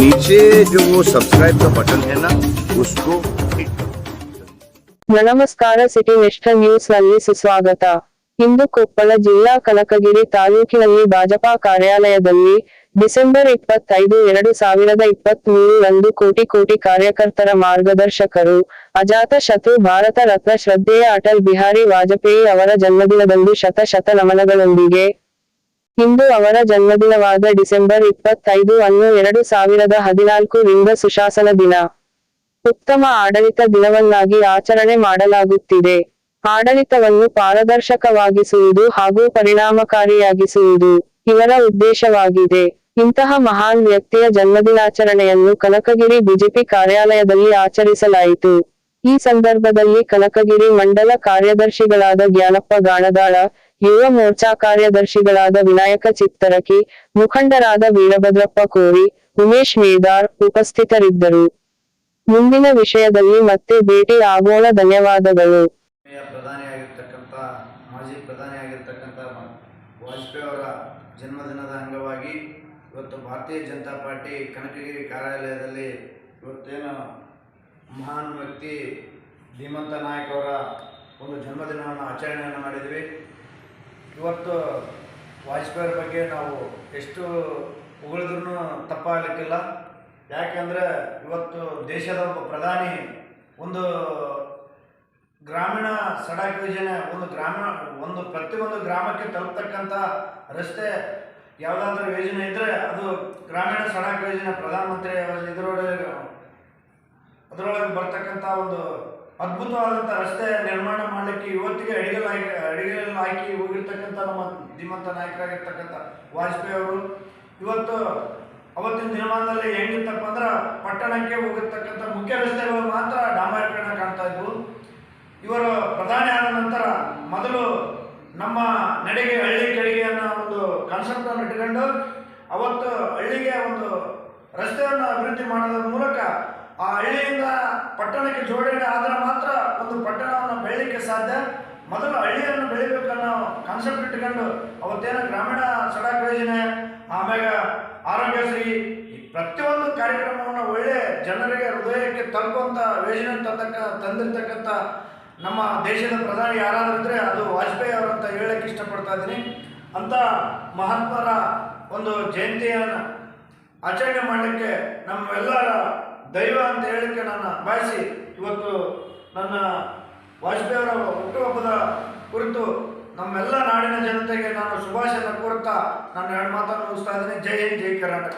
नीचे जो वो सब्सक्राइब का बटन है ना उसको हिट करो ನಮಸ್ಕಾರ ಸಿಟಿ ನೆಸ್ಟರ್ ನ್ಯೂಸ್ ನಲ್ಲಿ ಸುಸ್ವಾಗತ ಇಂದು ಕೊಪ್ಪಳ ಜಿಲ್ಲಾ ಕನಕಗಿರಿ ತಾಲೂಕಿನಲ್ಲಿ ಭಾಜಪಾ ಕಾರ್ಯಾಲಯದಲ್ಲಿ ಡಿಸೆಂಬರ್ ಇಪ್ಪತ್ತೈದು ಎರಡು ಸಾವಿರದ ಇಪ್ಪತ್ತ್ ರಂದು ಕೋಟಿ ಕೋಟಿ ಕಾರ್ಯಕರ್ತರ ಮಾರ್ಗದರ್ಶಕರು ಅಜಾತ ಶತ್ರು ಭಾರತ ರತ್ನ ಶ್ರದ್ಧೆಯ ಅಟಲ್ ಬಿಹಾರಿ ವಾಜಪೇಯಿ ಅವರ ಜನ್ಮದಿನದಂದು ಶತ ಶತ ನಮನಗಳೊಂದಿಗೆ ಇಂದು ಅವರ ಜನ್ಮದಿನವಾದ ಡಿಸೆಂಬರ್ ಇಪ್ಪತ್ತೈದು ಅನ್ನು ಎರಡು ಸಾವಿರದ ಹದಿನಾಲ್ಕು ರಿಂದ ಸುಶಾಸನ ದಿನ. ಉತ್ತಮ ಆಡಳಿತ ದಿನವನ್ನಾಗಿ ಆಚರಣೆ ಮಾಡಲಾಗುತ್ತಿದೆ. ಆಡಳಿತವನ್ನು ಪಾರದರ್ಶಕವಾಗಿಸುವುದು ಹಾಗೂ ಪರಿಣಾಮಕಾರಿಯಾಗಿಸುವುದು ಇವರ ಉದ್ದೇಶವಾಗಿದೆ. ಇಂತಹ ಮಹಾನ್ ವ್ಯಕ್ತಿಯ ಜನ್ಮದಿನಾಚರಣೆಯನ್ನು ಕನಕಗಿರಿ ಬಿಜೆಪಿ ಕಾರ್ಯಾಲಯದಲ್ಲಿ ಆಚರಿಸಲಾಯಿತು. ಈ ಸಂದರ್ಭದಲ್ಲಿ ಕನಕಗಿರಿ ಮಂಡಲ ಕಾರ್ಯದರ್ಶಿಗಳಾದ ಜ್ಞಾನಪ್ಪ ಗಾಣದಾಳ, ಯುವ ಮೋರ್ಚಾ ಕಾರ್ಯದರ್ಶಿಗಳಾದ ವಿನಾಯಕ ಚಿತ್ತರಕಿ, ಮುಖಂಡರಾದ ವೀರಭದ್ರಪ್ಪ ಕೋರಿ, ಉಮೇಶ್ ಮೇದಾರ್ ಉಪಸ್ಥಿತರಿದ್ದರು. ಮುಂದಿನ ವಿಷಯದಲ್ಲಿ ಮತ್ತೆ ಭೇಟಿ ಆಗೋಣ, ಧನ್ಯವಾದಗಳು. ಪ್ರಧಾನಿಯಾಗಿರ್ತಕ್ಕಂಥ ಮಾಜಿ ಪ್ರಧಾನಿಯಾಗಿರ್ತಕ್ಕಂಥ ವಾಜಪೇಯಿ ಅವರ ಜನ್ಮದಿನದ ಅಂಗವಾಗಿ ಇವತ್ತು ಭಾರತೀಯ ಜನತಾ ಪಾರ್ಟಿ ಕನಕಗಿರಿ ಕಾರ್ಯಾಲಯದಲ್ಲಿ ಇವತ್ತೇನು ಮಹಾನ್ ವ್ಯಕ್ತಿ, ಧೀಮಂತ ನಾಯಕ್ ಅವರ ಒಂದು ಜನ್ಮದಿನವನ್ನು ಆಚರಣೆಯನ್ನು ಮಾಡಿದ್ವಿ. ಇವತ್ತು ವಾಜಪೇಯಿ ಬಗ್ಗೆ ನಾವು ಎಷ್ಟು ಹೊಗಳಿದ್ರೂ ತಪ್ಪಾಗಲಿಕ್ಕಿಲ್ಲ. ಯಾಕೆಂದರೆ ಇವತ್ತು ದೇಶದ ಒಬ್ಬ ಪ್ರಧಾನಿ, ಒಂದು ಗ್ರಾಮೀಣ ಸಡಕ್ ಯೋಜನೆ, ಒಂದು ಗ್ರಾಮೀಣ, ಒಂದು ಪ್ರತಿಯೊಂದು ಗ್ರಾಮಕ್ಕೆ ತಲುಪತಕ್ಕಂಥ ರಸ್ತೆ ಯಾವುದಾದ್ರೂ ಯೋಜನೆ ಇದ್ದರೆ ಅದು ಗ್ರಾಮೀಣ ಸಡಕ್ ಯೋಜನೆ, ಪ್ರಧಾನಮಂತ್ರಿ ಇದರೊಳಗೆ ಅದರೊಳಗೆ ಬರ್ತಕ್ಕಂಥ ಒಂದು ಅದ್ಭುತವಾದಂಥ ರಸ್ತೆ ನಿರ್ಮಾಣ ಮಾಡಲಿಕ್ಕೆ ಇವತ್ತಿಗೆ ಅಡಿಗಲ್ ಅಡಿಗಲ್ ಹಾಕಿ ಹೋಗಿರ್ತಕ್ಕಂಥ ನಮ್ಮ ಧೀಮಂತ ನಾಯಕರಾಗಿರ್ತಕ್ಕಂಥ ವಾಜಪೇಯಿ ಅವರು. ಇವತ್ತು ಅವತ್ತಿನ ದಿನಮಾನದಲ್ಲಿ ಹೆಂಗಿತ್ತಪ್ಪ ಅಂದ್ರೆ ಪಟ್ಟಣಕ್ಕೆ ಹೋಗಿರ್ತಕ್ಕಂಥ ಮುಖ್ಯ ರಸ್ತೆಗಳು ಮಾತ್ರ ಡಾಂಬರೀಕರಣ ಕಾಣ್ತಾ ಇದ್ವು. ಇವರು ಪ್ರಧಾನಿ ಆದ ನಂತರ ಮೊದಲು ನಮ್ಮ ನಡೆಗೆ ಹಳ್ಳಿ ಕಡೆಗೆ ಅನ್ನೋ ಒಂದು ಕಾನ್ಸೆಪ್ಟನ್ನು ಇಟ್ಕೊಂಡು ಅವತ್ತು ಹಳ್ಳಿಗೆ ಒಂದು ರಸ್ತೆಯನ್ನು ಅಭಿವೃದ್ಧಿ ಮಾಡೋದ್ರ ಮೂಲಕ ಆ ಹಳ್ಳಿಯಿಂದ ಪಟ್ಟಣಕ್ಕೆ ಜೋಡಣೆ ಆದರೆ ಮಾತ್ರ ಒಂದು ಪಟ್ಟಣವನ್ನು ಬೆಳೀಲಿಕ್ಕೆ ಸಾಧ್ಯ. ಮೊದಲು ಹಳ್ಳಿಯನ್ನು ಬೆಳಿಬೇಕನ್ನೋ ಕಾನ್ಸೆಪ್ಟ್ ಇಟ್ಕೊಂಡು ಅವತ್ತೇನು ಗ್ರಾಮೀಣ ಸಡಕ್ ಯೋಜನೆ ಆಮೇಲೆ ಆರೋಗ್ಯಶ್ರೀ ಈ ಪ್ರತಿಯೊಂದು ಕಾರ್ಯಕ್ರಮವನ್ನು ಒಳ್ಳೆ ಜನರಿಗೆ ಹೃದಯಕ್ಕೆ ತಲುಪುವಂಥ ಯೋಜನೆ ತಂದಕ್ಕ ತಂದಿರ್ತಕ್ಕಂಥ ನಮ್ಮ ದೇಶದ ಪ್ರಧಾನಿ ಯಾರಾದರೂ ಇದ್ದರೆ ಅದು ವಾಜಪೇಯಿ ಅಂತ ಹೇಳಕ್ಕೆ ಇಷ್ಟಪಡ್ತಾ ಇದ್ದೀನಿ. ಅಂಥ ಮಹಾತ್ಮರ ಒಂದು ಜಯಂತಿಯನ್ನು ಆಚರಣೆ ಮಾಡಲಿಕ್ಕೆ ನಮ್ಮೆಲ್ಲರ ದೈವ ಅಂತ ಹೇಳಲಿಕ್ಕೆ ನಾನು ಬಯಸಿ ಇವತ್ತು ನನ್ನ ವಾಜಪೇಯಿ ಅವರ ಹುಟ್ಟುಹಬ್ಬದ ಕುರಿತು ನಮ್ಮೆಲ್ಲ ನಾಡಿನ ಜನತೆಗೆ ನಾನು ಶುಭಾಶಯ ಕೋರುತ್ತಾ ನನ್ನ ಎರಡು ಮಾತನ್ನು ಮುಗಿಸ್ತಾ ಇದ್ದೀನಿ. ಜೈ ಹಿಂದ್, ಜೈ ಕರ್ನಾಟಕ.